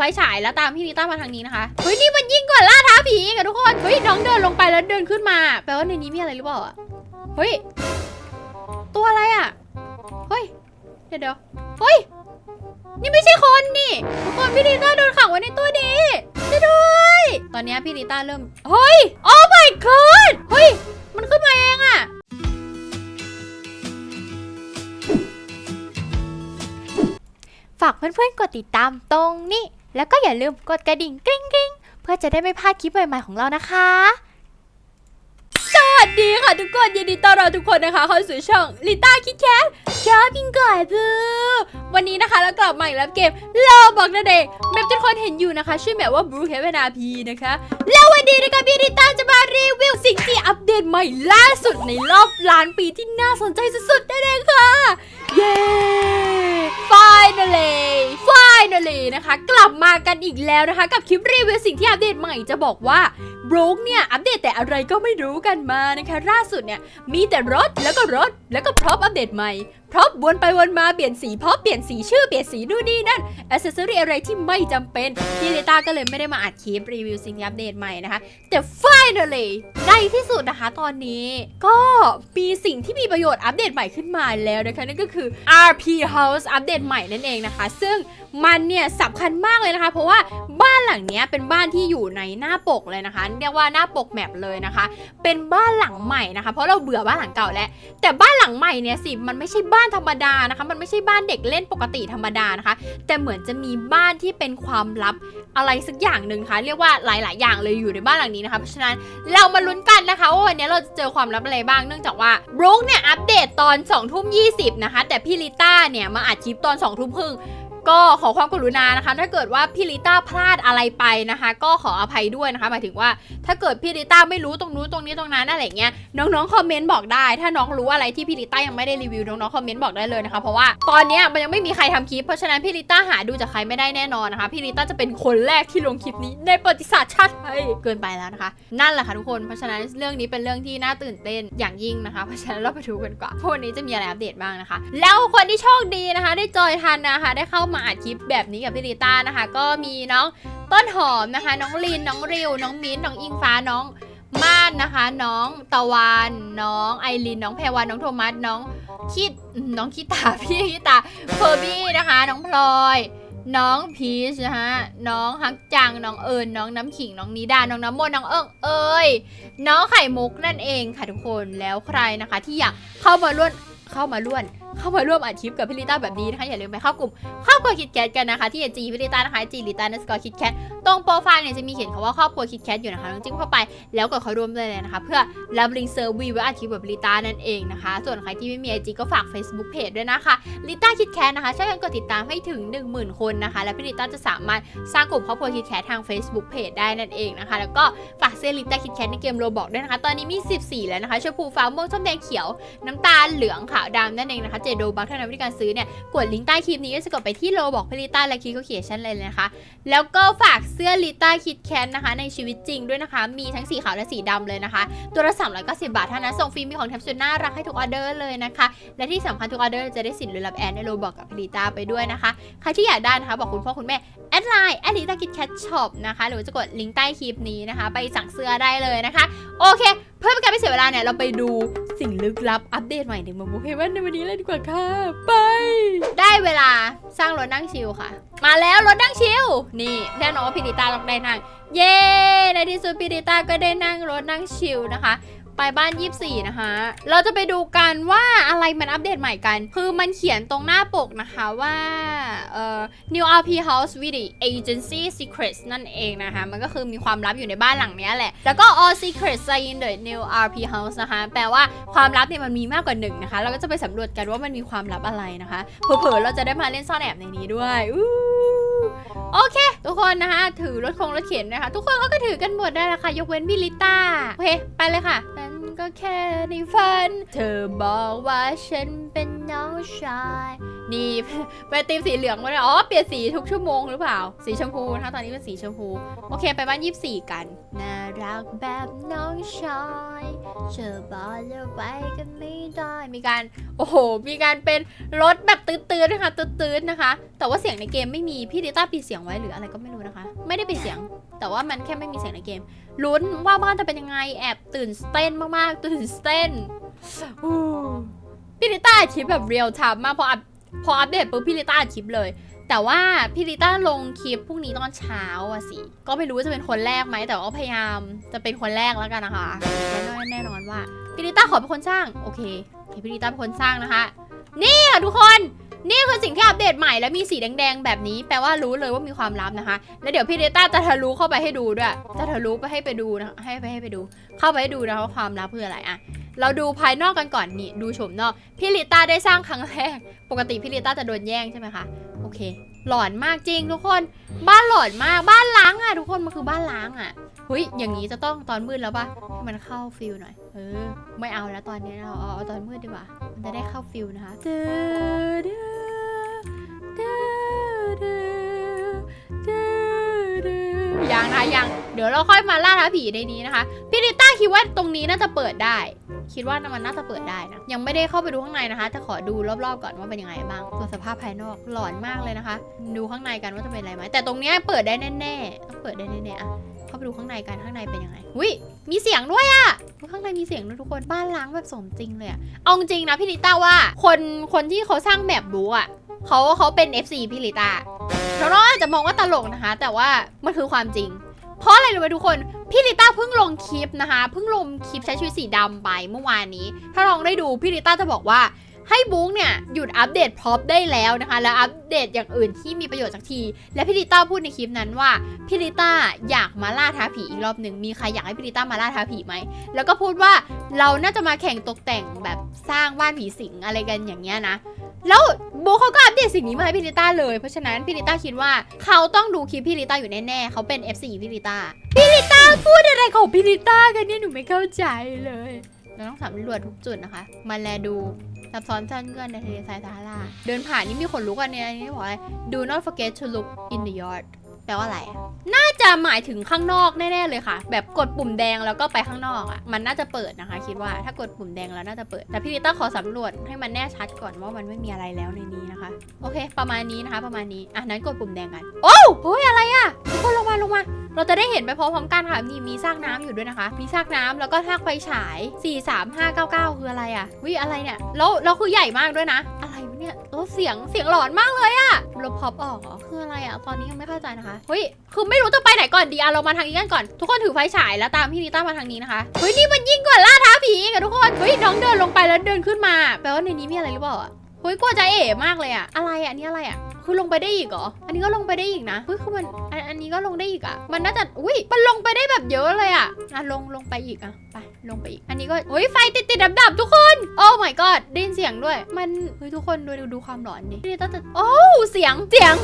ไฟฉายแล้วตามพี่ลิต้ามาทางนี้นะคะ เฮ้ยนี่มันยิ่งกว่าล่าท้าผีอีกอะทุกคน เฮ้ยน้องเดินลงไปแล้วเดินขึ้นมา แปลว่าในนี้มีอะไรหรือเปล่าอะเฮ้ย ตัวอะไรอะเฮ้ย เดี๋ยวเดี๋ยวเฮ้ย นี่ไม่ใช่คนนี่ ทุกคนพี่ลิต้าโดนขังไว้ในตัวนี้ช่วยด้วย ตอนนี้พี่ลิต้าเริ่ม เฮ้ย โอ้ my god เฮ้ย มันขึ้นมาเองอะฝากเพื่อนๆกดติดตามตรงนี้ แล้วก็อย่าลืมกดกระดิ่งกริ๊งกริ๊งเพื่อจะได้ไม่พลาดคลิปใหม่ๆของเรานะคะ สวัสดีค่ะทุกคนยินดีต้อนรับทุกคนนะคะเข้าสู่ช่องลิต้าคิดแคทชอบกินก่อยบูวันนี้นะคะเรากลับมาอีกแล้วเกมโลบอกนั่นเองแบบทุกคนเห็นอยู่นะคะ ชื่อแบบว่า Blue Heaven RP นะคะ แล้ววันนี้นะคะพี่ลิต้าจะมารีวิวสิ่งที่อัปเดตใหม่ล่าสุดในรอบล้านปีที่น่าสนใจสุดๆนั่นเองค่ะ เย้ finally finally นะคะ กลับมากันอีกแล้วนะคะ กับคลิปรีวิวสิ่งที่อัปเดตใหม่จะบอกว่าบรูคเนี่ย อัปเดตแต่อะไรก็ไม่รู้กันมานะคะล่าสุดเนี่ย มีแต่รถแล้วก็รถแล้วก็พร็อพอัปเดตใหม่พร็อพวนไปวนมาเปลี่ยนสีเพร็อพเปลี่ยนสีชื่อเปลี่ยนสีนู่นนี่นั่นอ c เซอรี่อะไรที่ไม่จำเป็นพี่ลิต้าก็เลยไม่ได้มาอัดคลิปรีวิวสิ่งอัปเดตใหม่นะคะ แต่ finally ในที่สุดนะคะ ตอนนี้ก็มีสิ่งที่มีประโยชน์อัปเดตใหม่ขึ้นมาแล้วนะคะ นั่นก็คือ RP House อัปเดตใหม่นั่นเองนะคะ ซึ่งมันเนี่ยสำคัญมากเลยนะคะ เพราะว่าบ้านานหลังนี้เป็นบ้านที่อยู่ในหน้าปกเลยนะคะ เรียกว่าหน้าปกแมปเลยนะคะ เป็นบ้านหลังใหม่นะคะ เพราะเราเบื่อบ้านหลังเก่าแล้วแต่บ้านหลังใหม่เนี่ยสิมันไม่ใช่บ้านธรรมดานะคะ มันไม่ใช่บ้านเด็กเล่นปกติธรรมดานะคะ แต่เหมือนจะมีบ้านที่เป็นความลับอะไรสักอย่างหนึ่งค่ะเรียกว่าหลาย ๆ อย่างเลยอยู่ในบ้านหลังนี้นะคะเพราะฉะนั้นเรามาลุ้นกันนะคะว่าวันนี้เราจะเจอความลับอะไรบ้างเนื่องจากว่าบรูคเนี่ยอัปเดตตอน2องทุ่มยีนะคะแต่พี่ลิต้าเนี่ยมาอัดคลิปตอน2องทุ่มครึ่ง ก็ขอความกรุณานะคะ ถ้าเกิดว่าพี่ลิต้าพลาดอะไรไปนะคะ ก็ขออภัยด้วยนะคะ หมายถึงว่า ถ้าเกิดพี่ลิต้าไม่รู้ตรงนู้นตรงนี้ตรงนั้นอะไรเงี้ยน้องๆคอมเมนต์บอกได้ ถ้าน้องรู้อะไรที่พี่ลิต้ายังไม่ได้รีวิวน้องๆคอมเมนต์บอกได้เลยนะคะ เพราะว่าตอนนี้มันยังไม่มีใครทำคลิปเพราะฉะนั้นพี่ลิต้าหาดูจากใครไม่ได้แน่นอนนะคะพี่ลิต้าจะเป็นคนแรกที่ลงคลิปนี้ในประวัติศาสตร์ชาติไทยเกินไปแล้วนะคะ นั่นแหละค่ะทุกคนเพราะฉะนั้นเรื่องนี้เป็นเรื่องที่น่าตื่นเต้นอย่างยิ่งนะคะเพราะฉะนั้นเราไปดูกันก่อนว่าวันนี้จะมีอะไรอัปเดตบ้างนะคะ แล้วคนที่โชคดีนะคะ ได้จอยทันนะคะได้เข้ามาอัดคลิปแบบนี้กับพี่ลิต้านะคะ ก็มีน้องต้นหอมนะคะ น้องลินน้องริว น้องมิ้นน้องอิงฟ้าน้องม่านนะคะ น้องตะวันน้องไอรินน้องแพรวานน้องโทมัสน้องคิดน้องคิตาพี่คิตาเฟอร์บี้นะคะ น้องพลอยน้องพีชนะคะน้องฮักจัง น้องเอิญน้องน้ำขิง น้องนิดา น้องน้ำมนน้องเอิงเอ้ย น้องไข่มุกนั่นเองค่ะทุกคน แล้วใครนะคะที่อยากเข้ามาร่วมเข้ามาร่วม เข้ามาร่วมอัดคลิปกับพี่ลิต้าแบบนี้นะคะอย่าลืมไปเข้ากลุ่มครอบครัวคิดแคทกันนะคะที่จีพี่ลิต้านะคะจีลิต้านัสกอร์คิดแคทตรงโปรไฟล์เนี่ยจะมีเขียนคำว่าครอบครัวคิดแคทอยู่นะคะลองจิ้มเข้าไปแล้วกดเข้าร่วมได้เลยนะคะ เพื่อรับลิงก์เซอร์วีไว้อัดคลิปแบบลิต้านั่นเองนะคะ ส่วนใครที่ไม่มีไอจีก็ฝาก Facebook Page ด้วยนะคะลิต้าคิดแคทนะคะช่วยกันกดติดตามให้ถึง 10,000 คนนะคะ และพี่ลิต้าจะสามารถสร้างกลุ่มครอบครัวคิดแคททาง Facebook Page ได้นั่นเองนะคะ แล้วก็ฝากเสื้อลิต้าคิดแคทในเกมโรบอกด้วยนะคะ ตอนนี้มี 14 แล้วนะคะชมพูฟ้าม่วงส้มแดงเขียวน้ำตาลเหลืองขาวดำนั่นเองนะคะเจโดบัคเท่านั้นวิธีการซื้อเนี่ยกดลิงก์ใต้คลิปนี้ก็จะกดไปที่โลบอกพี่ลิต้าและคีโคเคียชันเลยนะคะ แล้วก็ฝากเสื้อลิต้าคิดแคนนะคะ ในชีวิตจริงด้วยนะคะ มีทั้งสีขาวและสีดำเลยนะคะ ตัวละสามร้อยเก้าสิบบาทเท่านั้นส่งฟรีมีของแถมสุดน่ารักให้ทุกออเดอร์เลยนะคะ และที่สำคัญทุกออเดอร์จะได้สิทธิ์ลุ้นรับแอนในโลบอกกับพี่ลิต้าไปด้วยนะคะใครที่อยากได้นะคะบอกคุณพ่อคุณแม่ แอดไลน์แอดลิตาคิดแคทช็อปนะคะ หรือว่าจะกดลิงก์ใต้คลิปนี้นะคะ ไปสั่งเสื้อได้เลยนะคะ โอเค เพื่อเป็นการไม่เสียเวลาเนี่ย เราไปดูสิ่งลึกลับอัปเดตใหม่ในมโมเฮวันในวันนี้เลยดีกว่าค่ะ ไป ได้เวลาสร้างรถนั่งชิลค่ะ มาแล้วรถนั่งชิลนี่แน่นอนว่าพิริต้าต้องได้นั่ง เย้ในที่สุดพิริต้าก็ได้นั่งรถนั่งชิลนะคะ ไปบ้าน 24 นะคะ เราจะไปดูกันว่าอะไรมันอัปเดตใหม่กัน คือมันเขียนตรงหน้าปกนะคะว่าเอ่อ New RP House with the Agency Secrets นั่นเองนะคะ มันก็คือมีความลับอยู่ในบ้านหลังนี้แหละ แล้วก็ All Secrets are in the New RP House นะคะ แปลว่าความลับเนี่ยมันมีมากกว่าหนึ่งนะคะ เราก็จะไปสำรวจกันว่ามันมีความลับอะไรนะคะ เผลอๆเราจะได้มาเล่นซ่อนแอบในนี้ด้วยอู้ โอเค ทุกคนนะคะถือรถคงรถเข็นนะคะ ทุกคนเขาก็ถือกันหมดได้แล้วค่ะ ยกเว้นบิลิต้าโอเค ไปเลยค่ะ ก็แค่ในฝัน เธอบอกว่าฉันเป็นน้องชาย นี่เป็นตีมสีเหลืองมาเลยอ๋อ เปลี่ยนสีทุกชั่วโมงหรือเปล่า สีชมพูนะคะตอนนี้เป็นสีชมพู โอเค ไปบ้านยี่สี่กัน น่ารักแบบน้องชายเชื่อบอกจะไปกันไม่ได้ มีการ โอ้โห มีการเป็นรถแบบตื้นๆนะคะตื้นๆนะคะ แต่ว่าเสียงในเกมไม่มี พี่ดิต้าปิดเสียงไว้หรืออะไรก็ไม่รู้นะคะ ไม่ได้ปิดเสียง แต่ว่ามันแค่ไม่มีเสียงในเกม ลุ้นว่าบ้านจะเป็นยังไง แอบตื่นเต้นมากๆ ตื่นเต้นพี่ลิต้าคลิปแบบเรียลไทม์มากพออัพพออัปเดตปุ๊บพี่ลิต้าอัดคลิปเลย แต่ว่าพี่ลิต้าลงคลิปพรุ่งนี้ตอนเช้าอะสิ ก็ไม่รู้ว่าจะเป็นคนแรกไหม แต่ว่าพยายามจะเป็นคนแรกแล้วกันนะคะ แน่นอนแน่นอนว่าพี่ลิต้าขอเป็นคนสร้าง โอเคโอเคพี่ลิต้าเป็นคนสร้างนะคะ นี่ค่ะทุกคน นี่คือสิ่งที่อัปเดตใหม่แล้วมีสีแดงๆ แบบนี้แปลว่ารู้เลยว่ามีความลับนะคะ แล้วเดี๋ยวพี่เดต้าจะทะลุเข้าไปให้ดูด้วย จะทะลุไปให้ไปดูนะให้ไปให้ไปดู เข้าไปให้ดูนะว่าความลับคืออะไรอะเราดูภายนอกกันก่อนนี่ดูโฉมนอกพี่ลิต้าได้สร้างครั้งแรก ปกติพี่ลิต้าจะโดนแย่งใช่ไหมคะโอเค หลอนมากจริงทุกคน บ้านหลอนมากบ้านล้างอะทุกคนมันคือบ้านล้างอะ เฮ้ย อย่างนี้จะต้องตอนมืดแล้วปะให้มันเข้าฟิลหน่อย เออ ไม่เอาแล้วตอนนี้เราเอาเอาตอนมืดดีกว่า มันจะได้เข้าฟิลนะคะเด้อเด้อเด้อเด้อเด้อเด้อยังนะคะยัง เดี๋ยวเราค่อยมาล่าท้าผีในนี้นะคะพี่ลิต้าคิดว่าตรงนี้น่าจะเปิดได้ คิดว่ามันน่าจะเปิดได้นะ ยังไม่ได้เข้าไปดูข้างในนะคะ จะขอดูรอบๆก่อนว่าเป็นยังไงบ้างตัวสภาพภายนอกหลอนมากเลยนะคะ ดูข้างในกันว่าจะเป็นอะไรไหมแต่ตรงเนี้ยเปิดได้แน่ๆต้องเปิดได้แน่ๆอะ เข้าไปดูข้างในกันข้างในเป็นยังไงอุ้ยมีเสียงด้วยอะข้างในมีเสียงด้วยทุกคนบ้านล้างแบบสมจริงเลยอะเอาจริงนะพี่ลิต้าว่า คนคนที่เขาสร้างแบบรู้อะเขาเขาเป็น FC พี่ลิต้าเราอาจจะมองว่าตลกนะคะ แต่ว่ามันคือความจริง เพราะอะไรรู้ไหมทุกคน พี่ลิต้าเพิ่งลงคลิปนะคะ เพิ่งลงคลิปใช้ชีวิตสีดำไปเมื่อวานนี้ ถ้าลองได้ดูพี่ลิต้าจะบอกว่า ให้บุ๊กเนี่ยหยุดอัปเดตพร็อพได้แล้วนะคะ แล้วอัปเดตอย่างอื่นที่มีประโยชน์สักที และพี่ลิต้าพูดในคลิปนั้นว่าพี่ลิต้าอยากมาล่าท้าผีอีกรอบหนึ่งมีใครอยากให้พี่ลิต้ามาล่าท้าผีไหมแล้วก็พูดว่าเราน่าจะมาแข่งตกแต่งแบบสร้างบ้านผีสิงอะไรกันอย่างเงี้ยนะแล้วโบเขาก็อัปเดตสิ่งนี้มาให้พี่ลิต้าเลย เพราะฉะนั้นพี่ลิต้าคิดว่าเขาต้องดูคลิปพี่ลิต้าอยู่แน่ๆเขาเป็น FC พี่ลิต้าพี่ลิต้าพูดอะไรของพี่ลิต้ากันเนี่ยหนูไม่เข้าใจเลย เราต้องสำรวจทุกจุดนะคะ มาแลดู ซับซ้อนซ่อนเงื่อนในทะเลทรายซาฮารา เดินผ่านนี่มีคนรู้กันเนี่ยอันนี้บอกอะไร do not forget to look in the yard แปลว่าอะไรอะน่าจะหมายถึงข้างนอกแน่ๆเลยค่ะ แบบกดปุ่มแดงแล้วก็ไปข้างนอกอะมันน่าจะเปิดนะคะ คิดว่า ถ้ากดปุ่มแดงแล้วน่าจะเปิด แต่พี่ลิต้าขอสำรวจให้มันแน่ชัดก่อนว่ามันไม่มีอะไรแล้วในนี้นะคะ โอเค ประมาณนี้นะคะ ประมาณนี้ อะนั้นกดปุ่มแดงกัน โอ้โหอะไรอะ เราจะได้เห็นไปพร้อมๆกันค่ะมีมีซากน้ำอยู่ด้วยนะคะ มีซากน้ำแล้วก็ซากไฟฉาย 4 3 5 9 9 คืออะไรอะวิอะไรเนี่ยแล้วแล้วคือใหญ่มากด้วยนะ อะไรเนี่ยแล้วเสียงเสียงหลอนมากเลยอะลบพอปออกเหรอคืออะไรอะตอนนี้ยังไม่เข้าใจนะคะเฮ้ยคือไม่รู้จะไปไหนก่อนดีอะเรามาทางนี้กันก่อน ทุกคนถือไฟฉายแล้วตามพี่นิต้ามาทางนี้นะคะเฮ้ยนี่มันยิ่งกว่าล่าท้าผีอีกับทุกคนเฮ้ยน้องเดินลงไปแล้วเดินขึ้นมาแปลว่าในนี้มีอะไรหรือเปล่าอะเฮ้ยกลัวใจเอ๋มากเลยอะอะไรอะนนี้อะไรอะ คือลงไปได้อีกเหรอ อันนี้ก็ลงไปได้อีกนะเฮ้ยคือมันอันอันนี้ก็ลงได้อีกอะมันน่าจะ อุ้ยมันลงไปได้แบบเยอะเลยอะอะลงลงไปอีกอะไปลงไปอีก อันนี้ก็เฮ้ยไฟติดติดดับดับทุกคน โอ้ my god ได้ยินเสียงด้วย มัน เฮ้ยทุกคนดูดูดูความหลอนดินี่ต้องจะโอ้ เสียง เสียง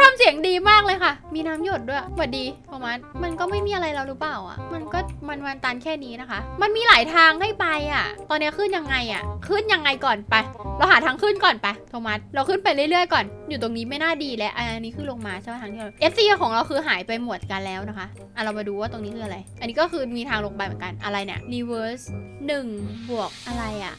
ทำเสียงดีมากเลยค่ะ มีน้ำหยดด้วยสวัสดีโทมัสมันก็ไม่มีอะไรแล้วหรือเปล่าอะ มันก็มันวันตันแค่นี้นะคะ มันมีหลายทางให้ไปอะ ตอนนี้ขึ้นยังไงอะ ขึ้นยังไงก่อนไป เราหาทางขึ้นก่อนไปโทมัส เราขึ้นไปเรื่อยๆก่อน อยู่ตรงนี้ไม่น่าดีแล้ว อันนี้คือลงมาใช่ไหมทางที่เรา FC ของเราคือหายไปหมดกันแล้วนะคะอะเรามาดูว่าตรงนี้คืออะไร อันนี้ก็คือมีทางลงไปเหมือนกัน อะไรเนี่ย reverse 1บวกอะไรอะ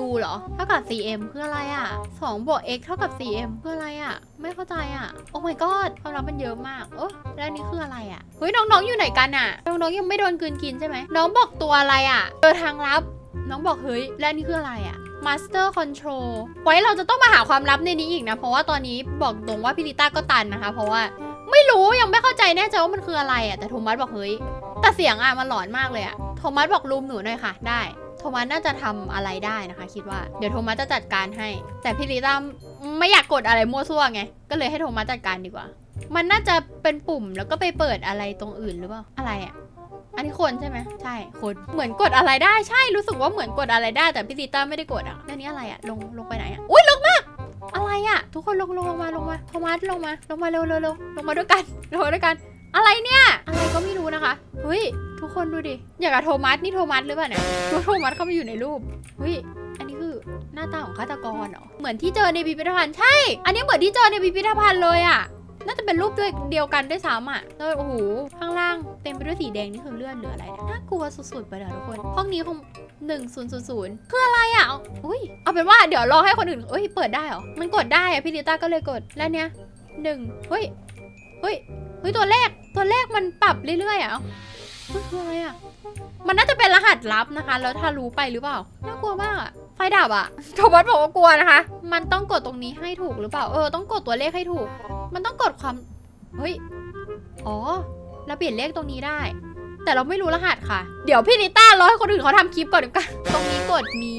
u เหรอ เท่ากับ cm คืออะไรอะ่ะ2บวก x เท่ากับ cm คืออะไรอะ ไม่เข้าใจอะ โอ้ my god ความลับมันเยอะมากเออแล้วนนี้คืออะไรอะ เฮ้ย น้องๆ อยู่ไหนกันอะ น้องๆ ยังไม่โดนกืนกินใช่ไหม น้องบอกตัวอะไรอะเจอทางลับ น้องบอกเฮ้ย แล้วนี่คืออะไรอะ Master Control ไว้เราจะต้องมาหาความลับในนี้อีกนะ เพราะว่าตอนนี้บอกตรงว่าพี่ลิต้าก็ตันนะคะ เพราะว่าไม่รู้ยังไม่เข้าใจแน่ใจว่ามันคืออะไรอะ แต่โทมัสบอกเฮ้ย แต่เสียงอะมันหลอนมากเลยอะ โทมัสบอกรูมหนูหน่อยค่ะ ได้ โทมัสน่าจะทำอะไรได้นะคะ คิดว่าเดี๋ยวโทมัสจะจัดการให้ แต่พี่ลิต้าไม่อยากกดอะไรมั่วซั่วไง ก็เลยให้โทมัสจัดการดีกว่า มันน่าจะเป็นปุ่มแล้วก็ไปเปิดอะไรตรงอื่นหรือเปล่าอะไรอะอันนี้คนใช่ไหมใช่คนเหมือนกดอะไรได้ใช่รู้สึกว่าเหมือนกดอะไรได้แต่พี่ลิต้าไม่ได้กดอะแล้วนี้อะไรอะลงลงไปไหนอะอุ้ยลึกมากอะไรอะ ทุกคนลงลงลงมาลงมาโทมัสลงมา ลงมาเร็วเร็วเร็วลงมาด้วยกันลงมาด้วยกัน อะไรเนี่ย อะไรก็ไม่รู้นะคะเฮ้ยทุกคนดูดิอย่างกับโทมัสนี่โทมัสหรือเปล่าเนี่ยโทมัสเข้ามาอยู่ในรูปเฮ้ยอันนี้คือหน้าตาของฆาตกรเหรอเหมือนที่เจอในพิพิธภัณฑ์ใช่ อันนี้เหมือนที่เจอในพิพิธภัณฑ์เลยอะน่าจะเป็นรูปด้วยเดียวกันด้วยซ้ำอะแล้วโอ้โห ข้างล่างเต็มไปด้วยสีแดงนี่คือเลือดหรืออะไรเนี่ยน่ากลัวสุดๆไปเลยทุกคน ห้องนี้คงหนึ่งศูนย์ศูนย์ศูนย์คืออะไรอะอาอุ้ย เอาเป็นว่าเดี๋ยวรอให้คนอื่นเอ้ย เปิดได้เหรอ มันกดได้อะพี่ดิต้าก็เลยกด แล้วเนี้ยหนึ่งเฮ้ย เฮ้ย เฮ้ยตัวเลขตัวเลขมันปรับเรื่อยๆอะเอ้ามันคืออะไรอะมันน่าจะเป็นรหัสลับนะคะ แล้วถ้ารู้ไปหรือเปล่า น่ากลัวมากอะไฟดับอะโทมัสบอกว่ากลัวนะคะ มันต้องกดตรงนี้ให้ถูกหรือเปล่า เออ ต้องกดตัวเลขให้ถูก มันต้องกดความ เฮ้ย อ๋อเราเปลี่ยนเลขตรงนี้ได้ แต่เราไม่รู้รหัสค่ะ เดี๋ยวพี่นิต้ารอให้คนอื่นเขาทำคลิปก่อนดีกว่าตรงนี้กดมี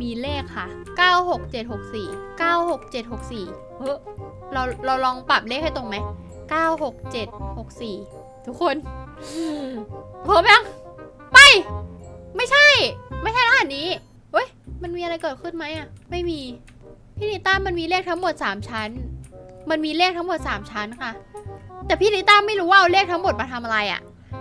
มีเลขค่ะ 96764 96764 เฮ้ยเรา เราลองปรับเลขให้ตรงไหม 96764 ทุกคนพร้อมยัง ไป ไม่ใช่ ไม่ใช่รหัสนี้เฮ้ย มันมีอะไรเกิดขึ้นไหมอะ ไม่มี พี่ลิต้ามันมีเลขทั้งหมด 3 ชั้น มันมีเลขทั้งหมด 3 ชั้นค่ะ แต่พี่ลิต้าไม่รู้ว่าเอาเลขทั้งหมดมาทำอะไรอะ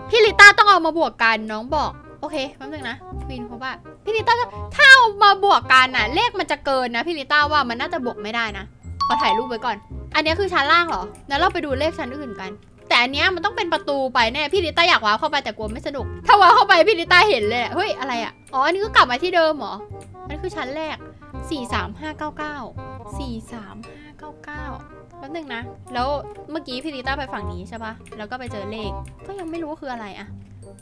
พี่ลิต้าต้องเอามาบวกกันน้องบอก โอเคแป๊บนึงนะควีนเขาว่าพี่ลิต้าถ้าเอามาบวกกันน่ะ เลขมันจะเกินนะพี่ลิต้าว่ามันน่าจะบวกไม่ได้นะขอถ่ายรูปไว้ก่อน อันนี้คือชั้นล่างเหรอ แล้วเราไปดูเลขชั้นอื่นกัน แต่อันเนี้ยมันต้องเป็นประตูไปแน่ พี่ลิต้าอยากว้าวเข้าไปแต่กลัวไม่สนุก ถ้าว้าวเข้าไปพี่ลิต้าเห็นเลยอะเฮ้ยอะไรอะ อ๋อ อันนี้ก็กลับมาที่เดิมเหรอ อันนี้คือชั้นแรก 4 3 5 9 9 4 3 5 9 9แป๊บนึงนะ แล้วเมื่อกี้พี่ลิต้าไปฝั่งนี้ใช่ปะแล้วก็ไปเจอเลข ก็ยังไม่รู้ว่าคืออะไรอะ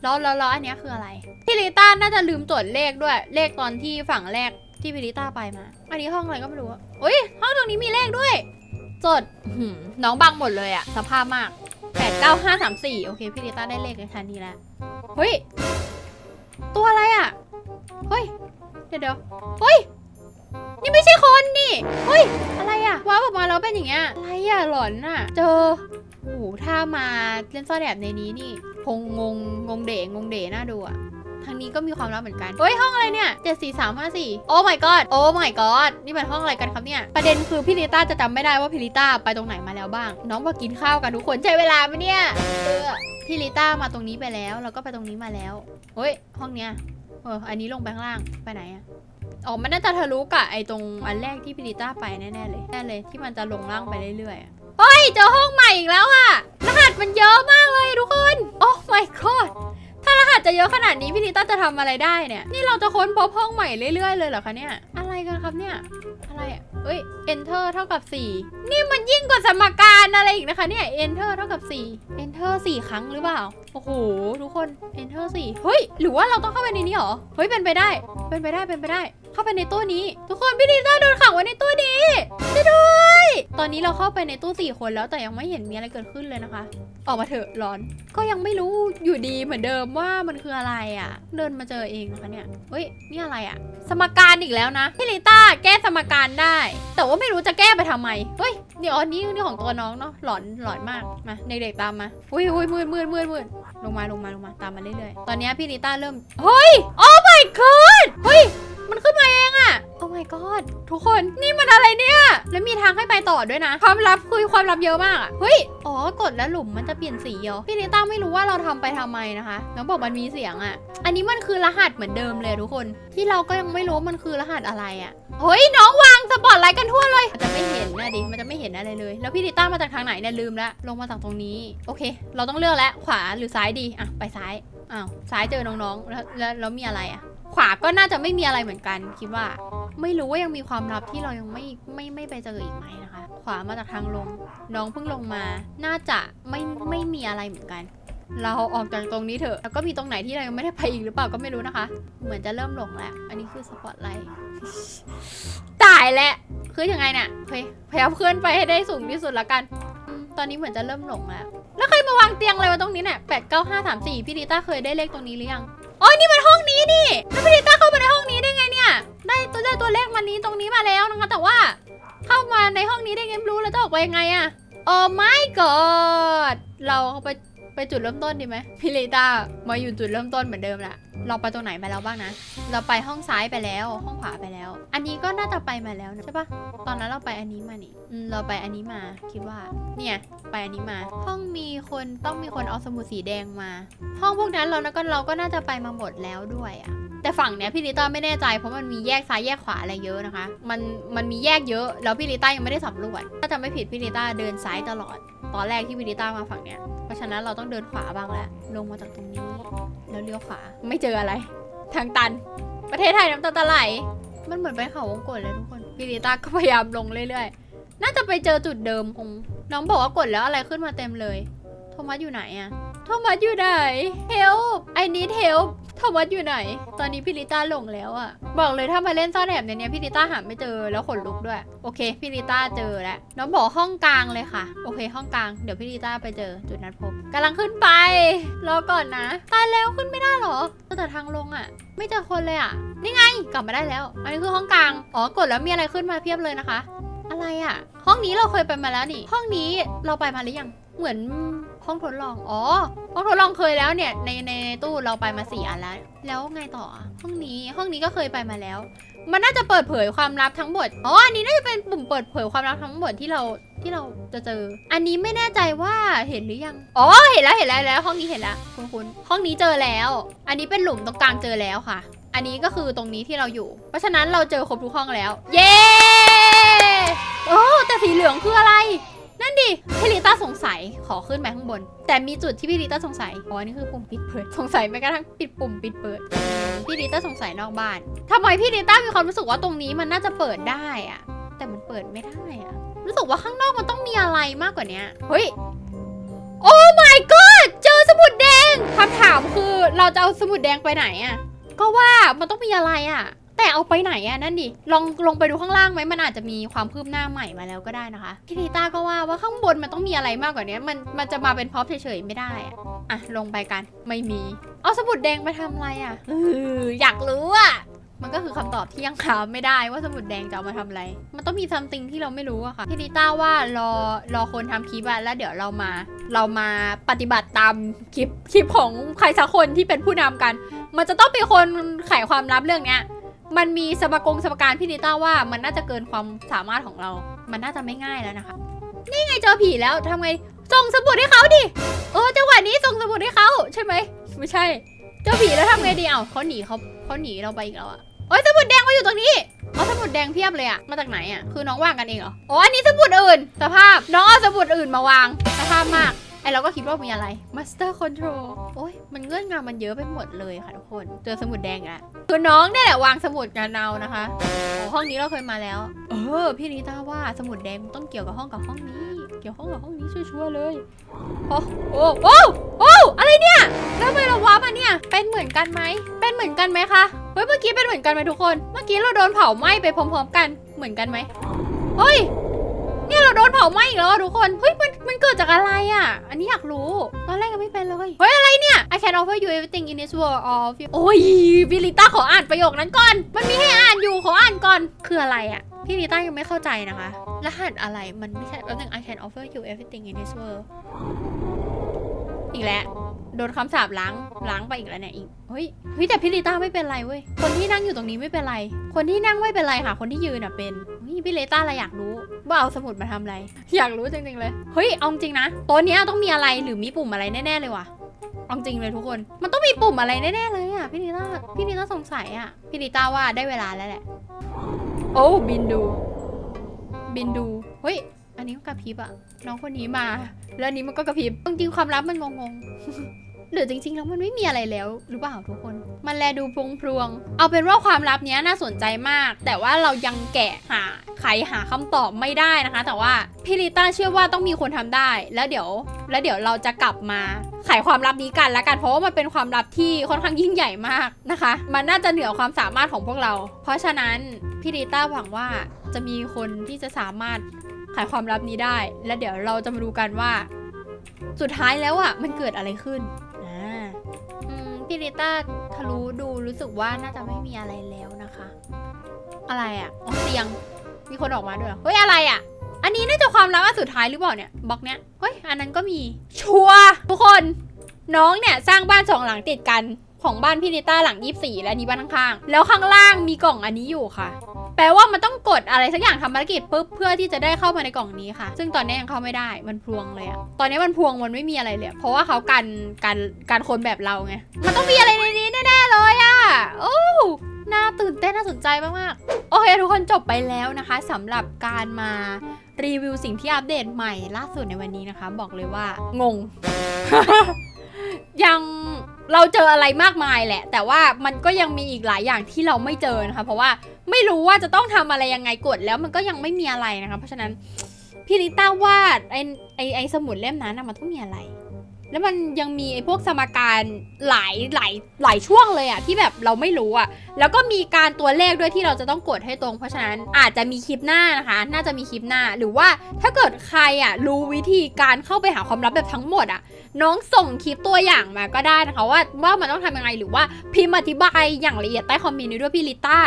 แล้วแล้วแล้วอันนี้คืออะไร พี่ลิต้าน่าจะลืมตรวจเลขด้วย เลขตอนที่ฝั่งแรกที่พี่ลิต้าไปมา อันนี้ห้องอะไรก็ไม่รู้อะอุ้ยห้องตรงนี้มีเลขด้วย จดหืมน้องบังหมดเลยอะสภาพมากแปดเก้าห้าสามสี่โอเค พี่ลิต้าได้เลขในชั้นนี้แล้ว เฮ้ย ตัวอะไรอะเฮ้ย เดี๋ยวเดี๋ยวเฮ้ย นี่ไม่ใช่คนนี่ เฮ้ย อะไรอะว้าวออกมาแล้วเป็นอย่างเงี้ย อะไรอะหลอนอะเจอโอ้โหถ้ามาเล่นซ่อนแอบในนี้นี่คงงงงเดงงงเดน่าดูอะ ทางนี้ก็มีความลับเหมือนกันเฮ้ยห้องอะไรเนี่ยเจ็ดสี่สามห้าสี่โอ้ my god โอ้ my god นี่มันห้องอะไรกันครับเนี่ย ประเด็นคือพี่ลิต้าจะจำไม่ได้ว่าพี่ลิต้าไปตรงไหนมาแล้วบ้าง น้องบอกกินข้าวกันทุกคนใช้เวลาไหมเนี่ยเออพี่ลิต้ามาตรงนี้ไปแล้วแล้วก็ไปตรงนี้มาแล้วเฮ้ยห้องเนี้ยเอออันนี้ลงไปข้างล่างไปไหนอะอ๋อมันน่าจะทะลุกับไอ้ตรงอันแรกที่พี่ลิต้าไปแน่ๆเลยแน่เลยที่มันจะลงล่างไปเรื่อยๆเฮ้ยเจอห้องใหม่อีกแล้วอะรหัสมันเยอะมากเลยทุกคน โอ้ จะเยอะขนาดนี้พี่ลิต้าจะทำอะไรได้เนี่ย นี่เราจะค้นพบห้องใหม่เรื่อยๆเลยเหรอคะเนี่ย อะไรกันครับเนี่ย อะไรเอ้ย enter เท่ากับ 4 นี่มันยิ่งกว่าสมการอะไรอีกนะคะเนี่ย enter เท่ากับ 4 enter 4 ครั้งหรือเปล่า โอ้โห ทุกคน enter 4 เฮ้ย หรือว่าเราต้องเข้าไปในนี้เหรอ เฮ้ย เป็นไปได้ เป็นไปได้ เป็นไปได้ เข้าไปในตู้นี้ ทุกคนพี่ลิต้าโดนขังไว้ในตู้นี้ช่วยด้วย ตอนนี้เราเข้าไปในตู้4คนแล้วแต่ยังไม่เห็นมีอะไรเกิดขึ้นเลยนะคะ ออกมาเถอะร้อน ก็ยังไม่รู้อยู่ดีเหมือนเดิมว่ามันคืออะไรอะ เดินมาเจอเองนะคะเนี่ยเฮ้ยนี่อะไรอะ สมการอีกแล้วนะพี่ลิต้าแก้สมการได้ แต่ว่าไม่รู้จะแก้ไปทำไมเฮ้ยนี่อ๋อนี่นี่ของตัวน้องเนาะหลอนหลอนมากมาเด็กๆตามมาอุ้ยอุ้ยมืดมืดมืดมืดลงมาลงมาลงมาตามมาเรื่อยๆตอนนี้พี่ลิต้าเริ่มเฮ้ยโอ้ my god เฮ้ย my god ทุกคนนี่มันอะไรเนี่ย แล้วมีทางให้ไปต่อด้วยนะ ความลับคือความลับเยอะมากอะเฮ้ย อ๋อกดแล้วหลุมมันจะเปลี่ยนสีเหรอพี่ลิต้าไม่รู้ว่าเราทำไปทำไมนะคะ น้องบอกมันมีเสียงอะอันนี้มันคือรหัสเหมือนเดิมเลยทุกคน ที่เราก็ยังไม่รู้มันคือรหัสอะไรอะเฮ้ยน้องวางสปอตไลท์กันทั่วเลยมันจะไม่เห็นนะดิมันจะไม่เห็นอะไรเลย แล้วพี่ลิต้ามาจากทางไหนเนี่ยลืมล้วลงมาจากตรงนี้ โอเค เราต้องเลือกแล้วขวาหรือซ้ายดีอะไปซ้ายอ้าวซ้ายเจอน้องๆแล้วแล้วแล้วมีอะไรอะ ขวาก็น่าจะไม่มีอะไรเหมือนกัน คิดว่า ไม่รู้ว่ายังมีความลับที่เรายังไม่ไม่ไม่ไปเจออีกไหมนะคะ ขวามาจากทางลง น้องเพิ่งลงมา น่าจะไม่ไม่มีอะไรเหมือนกัน เราออกจากตรงนี้เถอะแล้วก็มีตรงไหนที่เรายังไม่ได้ไปอีกหรือเปล่าก็ไม่รู้นะคะ เหมือนจะเริ่มหลงแล้ว อันนี้คือสปอตไลท์ตายแล้วคือยังไงเนี่ยเพยายามเคลื่อนไปให้ได้สูงที่สุดละกัน ตอนนี้เหมือนจะเริ่มหลงแล้ว แล้วใครมาวางเตียงอะไรไว้ตรงนี้เนี่ยแปดเก้าห้าสามสี่พี่ดิต้าเคยได้เลขตรงนี้หรือยัง โอ้ยนี่มันห้องนี้นี่แล้วพี่ดิต้าเข้ามาในห้องนี้ได้ไงเนี่ย ได้ตัวได้ตัวเลขมันนี้ตรงนี้มาแล้วนะคะ แต่ว่าเข้ามาในห้องนี้ได้ไงไม่รู้แล้วจะออกไปยังไงอะโอ้ my god เราไป ไปจุดเริ่มต้นดีไหมพี่ลิต้ามาอยู่จุดเริ่มต้นเหมือนเดิมแหละเราไปตรงไหนมาแล้วบ้างนะ เราไปห้องซ้ายไปแล้วห้องขวาไปแล้ว อันนี้ก็น่าจะไปมาแล้วนะใช่ปะตอนนั้นเราไปอันนี้มานี่เราไปอันนี้มาคิดว่า เนี่ยไปอันนี้มา ห้องมีคนต้องมีคนเอาสมุดสีแดงมา ห้องพวกนั้นเรานะก็เราก็น่าจะไปมาหมดแล้วด้วยอะแต่ฝั่งเนี้ยพี่ลิต้าไม่แน่ใจเพราะมันมีแยกซ้ายแยกขวาอะไรเยอะนะคะ มันมันมีแยกเยอะ แล้วพี่ลิต้ายังไม่ได้สำรวจถ้าจะไม่ผิดพี่ลิต้าเดินซ้ายตลอด ตอนแรกที่พี่ลิต้ามาฝั่งเนี้ยเพราะฉะนั้นเราต้องเดินขวาบ้างแล้วลงมาจากตรงนี้ แล้วเลี้ยวขวา ไม่เจออะไร ทางตัน ประเทศไทยน้ำตาตาไหล มันเหมือนไปเขาวงกดเลยทุกคนพี่ลิต้าก็พยายามลงเรื่อยๆ น่าจะไปเจอจุดเดิมคง น้องบอกว่ากดแล้วอะไรขึ้นมาเต็มเลย โทมัสอยู่ไหนอะโทมัสอยู่ไหน help I need help โทมัสอยู่ไหน ตอนนี้พี่ลิต้าหลงแล้วอะบอกเลยถ้ามาเล่นซ่อนแอบในเนี้ยพี่ลิต้าหาไม่เจอแล้วขนลุกด้วย โอเคพี่ลิต้าเจอแล้วน้องบอกห้องกลางเลยค่ะ โอเค ห้องกลางเดี๋ยวพี่ลิต้าไปเจอจุดนัดพบกำลังขึ้นไป รอก่อนนะ ตายแล้วขึ้นไม่ได้หรอแต่ทางลงอะไม่เจอคนเลยอะนี่ไงกลับมาได้แล้ว อันนี้คือห้องกลางอ๋อกดแล้วมีอะไรขึ้นมาเพียบเลยนะคะ อะไรอะห้องนี้เราเคยไปมาแล้วนี่ ห้องนี้เราไปมาหรือยังเหมือน ห้องทดลอง อ๋อ ห้องทดลองเคยแล้วเนี่ย ในในในตู้เราไปมาสี่อันแล้ว แล้วไงต่ออะห้องนี้ ห้องนี้ก็เคยไปมาแล้ว มันน่าจะเปิดเผยความลับทั้งหมด อ๋อ อันนี้น่าจะเป็นปุ่มเปิดเผยความลับทั้งหมดที่เราที่เราจะเจอ อันนี้ไม่แน่ใจว่าเห็นหรือยัง อ๋อ เห็นแล้ว เห็นแล้วแล้ว ห้องนี้เห็นแล้วคุณคุณห้องนี้เจอแล้ว อันนี้เป็นหลุมตรงกลางเจอแล้วค่ะ อันนี้ก็คือตรงนี้ที่เราอยู่ เพราะฉะนั้นเราเจอครบทุกห้องแล้ว เย้ โอ้ แต่สีเหลืองคืออะไร นั่นดิ พี่ลิต้าสงสัย ขอขึ้นไปข้างบน แต่มีจุดที่พี่ลิต้าสงสัย อ๋ออันนี่คือปุ่มปิดเปิด สงสัยแม้กระทั่งปิดปุ่มปิดเปิด พี่ลิต้าสงสัยนอกบ้านทำไมพี่ลิต้ามีความรู้สึกว่าตรงนี้มันน่าจะเปิดได้อะแต่มันเปิดไม่ได้อะรู้สึกว่าข้างนอกมันต้องมีอะไรมากกว่านี้เฮ้ย โอ้ my god เจอสมุดแดงคำถามคือเราจะเอาสมุดแดงไปไหนอะก็ว่ามันต้องมีอะไรอะ แต่เอาไปไหนอะนั่นดิลองลงไปดูข้างล่างไหมมันอาจจะมีความคืบหน้าใหม่มาแล้วก็ได้นะคะพี่ลิต้าก็ว่าว่าข้างบนมันต้องมีอะไรมากกว่านี้มันมันจะมาเป็นพ็อปเฉยๆไม่ได้อะอะลงไปกันไม่มีเอาสมุดแดงไปทำอะไรอะเอออยากรู้อะมันก็คือคำตอบที่ยังหาไม่ได้ว่าสมุดแดงจะเอามาทำอะไร มันต้องมีซัมติงที่เราไม่รู้อะค่ะพี่ลิต้าว่ารอรอคนทำคลิปอะแล้วเดี๋ยวเรามา เรามาปฏิบัติตามคลิปคลิปของใครสักคนที่เป็นผู้นำกัน มันจะต้องเป็นคนไขความลับเรื่องเนี้ย มันมีสมกงสมการพี่นิต้าว่ามันน่าจะเกินความสามารถของเรา มันน่าจะไม่ง่ายแล้วนะคะ นี่ไงเจอผีแล้วทำไง ส่งสมุดให้เขาดิ เออจังหวะนี้ส่งสมุดให้เขาใช่ไหม ไม่ใช่ เจอผีแล้วทำไงดี เอ้าเขาหนีเขาเขาหนีเราไปอีกแล้วอะโอ้ยสมุดแดงมาอยู่ตรงนี้เอาสมุดแดงเพียบเลยอะมาจากไหนอะคือน้องวางกันเองเหรอ อ๋อ อันนี้สมุดอื่น สภาพ น้องเอาสมุดอื่นมาวาง สภาพมาก ไอเราก็คิดว่ามีอะไร Master Control โอ้ยมันเงื่อนงำมันเยอะไปหมดเลยค่ะทุกคน เจอสมุดแดงอะคือน้องเนี่ยแหละวางสมุดกันเอานะคะโอ้ห้องนี้เราเคยมาแล้ว เออ พี่นิต้าว่าสมุดแดงต้องเกี่ยวกับห้องกับห้องนี้ เกี่ยวข้องกับห้องนี้ชัวร์ๆเลยโอ้โอ้โอ้โอ้อะไรเนี่ยแล้วทำไมเราว้ามาเนี่ย เป็นเหมือนกันไหม เป็นเหมือนกันไหมคะ เฮ้ย เมื่อกี้เป็นเหมือนกันไหมทุกคน เมื่อกี้เราโดนเผาไหม้ไปพร้อมๆกัน เหมือนกันไหมเฮ้ย เนี่ยเราโดนเผาไหม้อีกแล้วอะทุกคน เฮ้ยมันมันเกิดจากอะไรอะ อันนี้อยากรู้ ตอนแรกยังไม่เป็นเลย เฮ้ยอะไรเนี่ย I can offer you everything in this world of you โอ้ยพี่ลิต้าขออ่านประโยคนั้นก่อน มันมีให้อ่านอยู่ขออ่านก่อน คืออะไรอะ พี่ลิต้ายังไม่เข้าใจนะคะ รหัสอะไร มันไม่ใช่แป๊บนึง I can offer you everything in this world อีกแล้ว โดนคำสาปล้างล้างไปอีกแล้วเนี่ยอีกเฮ้ยเฮ้ยแต่พี่ลิต้าไม่เป็นไรเว้ยคนที่นั่งอยู่ตรงนี้ไม่เป็นไร คนที่นั่งไม่เป็นไรค่ะ คนที่ยืนอะเป็นเฮ้ยพี่ลิต้าเราอยากรู้ว่าเอาสมุดมาทำอะไร อยากรู้จริงๆเลยเฮ้ยเอาจริงนะโต๊ะเนี้ยต้องมีอะไรหรือมีปุ่มอะไรแน่ๆเลยว่ะเอาจริงเลยทุกคน มันต้องมีปุ่มอะไรแน่ๆเลยอะพี่ลิต้าพี่ลิต้าสงสัยอะพี่ลิต้าว่าได้เวลาแล้วแหละ โอ้บินดู บินดูเฮ้ยอันนี้ก็กระพริบอะน้องคนนี้มา แล้วอันนี้มันก็กระพริบจริงๆความลับมันงงๆ หรือจริงๆแล้วมันไม่มีอะไรแล้วหรือเปล่าทุกคน มันแลดูพลงพลวงๆเอาเป็นว่าความลับนี้น่าสนใจมาก แต่ว่าเรายังแกะหาไขหาคำตอบไม่ได้นะคะ แต่ว่าพี่ลิต้าเชื่อว่าต้องมีคนทำได้ แล้วเดี๋ยว แล้วเดี๋ยวเราจะกลับมาไขความลับนี้กันละกัน เพราะว่ามันเป็นความลับที่ค่อนข้างยิ่งใหญ่มากนะคะ มันน่าจะเหนือความสามารถของพวกเรา เพราะฉะนั้นพี่ลิต้าหวังว่าจะมีคนที่จะสามารถไขความลับนี้ได้ แล้วเดี๋ยวเราจะมาดูกันว่า สุดท้ายแล้วอะมันเกิดอะไรขึ้น พี่ลิต้าทะลุดูรู้สึกว่าน่าจะไม่มีอะไรแล้วนะคะ อะไรอะอ๋อเตียงมีคนออกมาด้วยเหรอเฮ้ยอะไรอะ อันนี้น่าจะความลับอันสุดท้ายหรือเปล่าเนี่ยบล็อกเนี้ยเฮ้ยอันนั้นก็มีชัวร์ทุกคน น้องเนี่ยสร้างบ้านสองหลังติดกันของบ้านพี่นิต้าหลัง 24 และอันนี้บ้านข้างๆ แล้วข้างล่างมีกล่องอันนี้อยู่ค่ะ แปลว่ามันต้องกดอะไรสักอย่างทำภารกิจปุ๊บเพื่อที่จะได้เข้ามาในกล่องนี้ค่ะ ซึ่งตอนนี้ยังเข้าไม่ได้มันพวงเลยอะตอนนี้มันพวงมันไม่มีอะไรเลยเพราะว่าเขากันกันกันคนแบบเราไงมันต้องมีอะไรในนี้แน่ๆเลยอะโอ้น่าตื่นเต้นน่าสนใจมากๆโอเคทุกคนจบไปแล้วนะคะสำหรับการมารีวิวสิ่งที่อัปเดตใหม่ล่าสุดในวันนี้นะคะ บอกเลยว่างง ยังเราเจออะไรมากมายแหละ แต่ว่ามันก็ยังมีอีกหลายอย่างที่เราไม่เจอนะคะ เพราะว่า ไม่รู้ว่าจะต้องทำอะไรยังไงกดแล้วมันก็ยังไม่มีอะไรนะคะ เพราะฉะนั้นพี่ลิต้าวาดไอไอไอสมุดเล่มนั้นนะมันต้องมีอะไร แล้วมันยังมีไอพวกสมการหลายหลายหลายช่วงเลยอะที่แบบเราไม่รู้อะแล้วก็มีการตัวเลขด้วยที่เราจะต้องกดให้ตรง เพราะฉะนั้นอาจจะมีคลิปหน้านะคะ น่าจะมีคลิปหน้าหรือว่าถ้าเกิดใครอะรู้วิธีการเข้าไปหาความลับแบบทั้งหมดอะน้องส่งคลิปตัวอย่างมาก็ได้นะคะ ว่าว่ามันต้องทำยังไงหรือว่าพิมพ์อธิบายอย่างละเอียดใต้คอมเมนต์นี้ด้วยพี่ลิต้า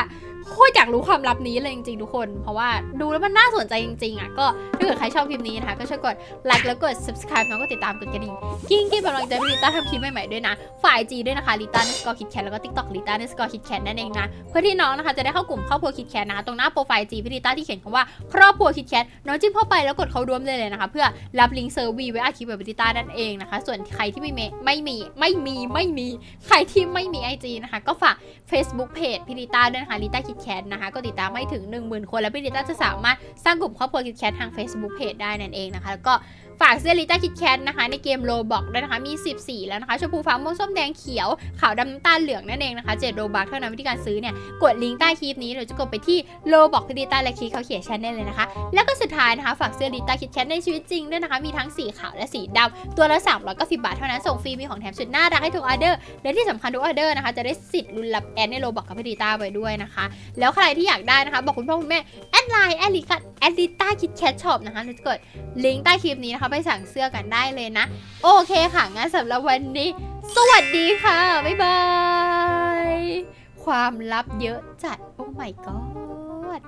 โคตรอยากรู้ความลับนี้เลยจริงๆทุกคน เพราะว่าดูแล้วมันน่าสนใจจริงๆอะก็ถ้าเกิดใครชอบคลิปนี้นะคะ ก็ช่วยกดไลค์แล้วกด subscribe แล้วก็ติดตามกดกระดิ่งกิ้งกิ้งกำลังใจให้ลิต้าทำคลิปใหม่ๆด้วยนะ ฝ่ายจีด้วยนะคะลิต้าเนสกอร์คิดแคทแล้วก็ติ๊กต็อกลิต้าเนสกอร์คิดแคทนั่นเองนะเพื่อที่น้องนะคะจะได้เข้ากลุ่มครอบครัวคิดแคทนะตรงหน้าโปรไฟล์จีพี่ลิต้าที่เขียนคำว่าครอบครัวคิดแคทน้องจิ้มเข้าไปแล้วกดเข้าร่วมได้เลยนะคะ เพื่อรับลิงก์เซอร์วีไว้อาคลิปแบบลิต้านั่นเองนะคะ ส่วนใครที่ไม่มีไม่มีไม่มีไม่มีใครที่ไม่มี IG นะคะก็ฝาก Facebook Page พี่ลิต้าด้วยนะคะลิต้าคิดแคทนะคะ ก็ติดตามให้ถึง 10,000 คน แล้วพี่ดิต้าจะสามารถสร้างกลุ่มครอบครัวคิดแคททาง Facebook Page ได้นั่นเองนะคะแล้วก็ ฝากเสื้อลิต้าคิดแคทนะคะ ในเกมโลบอกด้วยนะคะ มี 10 สีแล้วนะคะ ชมพูฟ้าม่วงส้มแดงเขียว ขาวดำน้ำตาลเหลืองนั่นเองนะคะ 7 โลบักเท่านั้นวิธีการซื้อเนี่ย กดลิงก์ใต้คลิปนี้หรือจะกดไปที่โลบอกพี่ลิต้าและคลิกเขาเขียนชันได้เลยนะคะ แล้วก็สุดท้ายนะคะ ฝากเสื้อลิต้าคิดแคทในชีวิตจริงด้วยนะคะ มีทั้งสีขาวและสีดำตัวละ390บาทเท่านั้นส่งฟรีมีของแถมสุดน่ารักให้ทุกออเดอร์และที่สำคัญทุกออเดอร์นะคะจะได้สิทธิ์ลุ้นรับแอนในโลบอกกับพี่ลิต้าไปด้วยนะคะ แล้วใครที่อยากได้นะคะ บอกคุณพ่อคุณแม่แอดไลน์แอดลิกั แอดดิต้าคิดแคทช็อปนะคะแล้วจะกดลิงก์ใต้คลิปนี้นะคะไปสั่งเสื้อกันได้เลยนะ โอเคค่ะ งั้นสำหรับวันนี้ สวัสดีค่ะ บ๊ายบาย ความลับเยอะจัด โอ้ my god